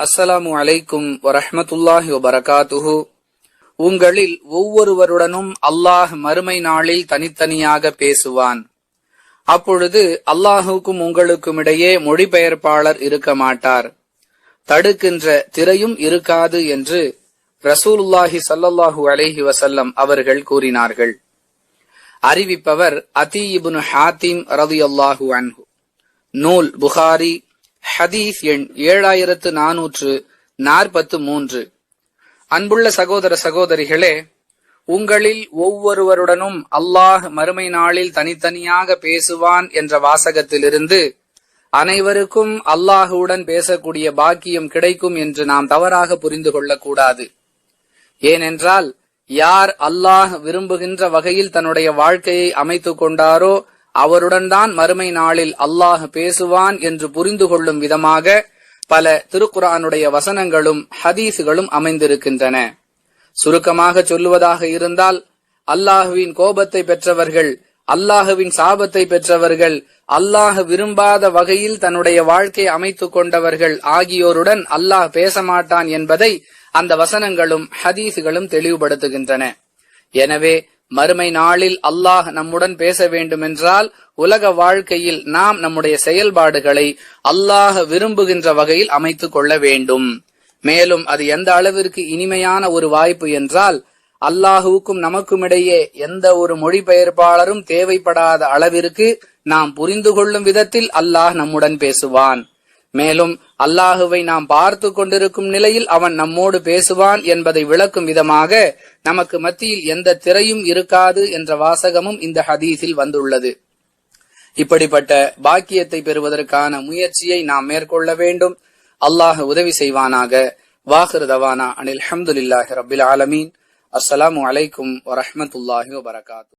அஸ்ஸலாமு அலைக்கும் வரஹமத்துல்லாஹி வபரகாத்துஹு. உங்களில் ஒவ்வொருவருடனும் அல்லாஹ் மறுமை நாளில் தனித்தனியாக பேசுவான். அப்பொழுது அல்லாஹுக்கும் உங்களுக்கும் இடையே மொழிபெயர்ப்பாளர் இருக்க மாட்டார். தடுக்கின்ற திரையும் இருக்காது என்று ரசூலுல்லாஹி ஸல்லல்லாஹு அலைஹி வசல்லம் அவர்கள் கூறினார்கள். அறிவிப்பவர் அதி இபுன் ஹாத்திம் ரலியல்லாஹு அன்ஹு. நூல் புகாரி ஹதீஸ் எண் ஏழாயிரத்து நானூற்று நாற்பத்து மூன்று. அன்புள்ள சகோதர சகோதரிகளே உங்களில் ஒவ்வொருவருடனும் அல்லாஹ் மறுமை நாளில் தனித்தனியாக பேசுவான் என்ற வாசகத்திலிருந்து அனைவருக்கும் அல்லாஹுடன் பேசக்கூடிய பாக்கியம் கிடைக்கும் என்று நாம் தவறாக புரிந்து கொள்ளக்கூடாது. ஏனென்றால் யார் அல்லாஹ் விரும்புகின்ற வகையில் தன்னுடைய வாழ்க்கையை அமைத்துக் கொண்டாரோ அவருடன் தான் மறுமை நாளில் அல்லாஹ் பேசுவான் என்று புரிந்து கொள்ளும் விதமாக பல திருக்குரானுடைய வசனங்களும் ஹதீஸுகளும் அமைந்திருக்கின்றன. சுருக்கமாக சொல்லுவதாக இருந்தால் அல்லாஹுவின் கோபத்தை பெற்றவர்கள் அல்லாஹுவின் சாபத்தை பெற்றவர்கள் அல்லாஹ் விரும்பாத வகையில் தன்னுடைய வாழ்க்கை அமைத்துக் கொண்டவர்கள் ஆகியோருடன் அல்லாஹ் பேச மாட்டான் என்பதை அந்த வசனங்களும் ஹதீஸுகளும் தெளிவுபடுத்துகின்றன. எனவே மறுமை நாளில் அல்லாஹ் நம்முடன் பேச வேண்டுமென்றால் உலக வாழ்க்கையில் நாம் நம்முடைய செயல்பாடுகளை அல்லாஹ் விரும்புகின்ற வகையில் அமைத்துக் கொள்ள வேண்டும். மேலும் அது எந்த அளவிற்கு இனிமையான ஒரு வாய்ப்பு என்றால் அல்லாஹுவுக்கும் நமக்கும் இடையே எந்த ஒரு மொழிபெயர்ப்பாளரும் தேவைப்படாத அளவிற்கு நாம் புரிந்து கொள்ளும் விதத்தில் அல்லாஹ் நம்முடன் பேசுவான். மேலும் அல்லாஹுவை நாம் பார்த்து கொண்டிருக்கும் நிலையில் அவன் நம்மோடு பேசுவான் என்பதை விளக்கும் விதமாக நமக்கு மத்தியில் எந்த திரையும் இருக்காது என்ற வாசகமும் இந்த ஹதீஸில் வந்துள்ளது. இப்படிப்பட்ட பாக்கியத்தை பெறுவதற்கான முயற்சியை நாம் மேற்கொள்ள வேண்டும். அல்லாஹ் உதவி செய்வானாக. வாஹிர் தவானா அனில் அஹமதுல்லாஹி ரபில் ஆலமீன். அஸ்ஸலாமு அலைக்கும் வரமத்துல்லாஹி வபரகாத்து.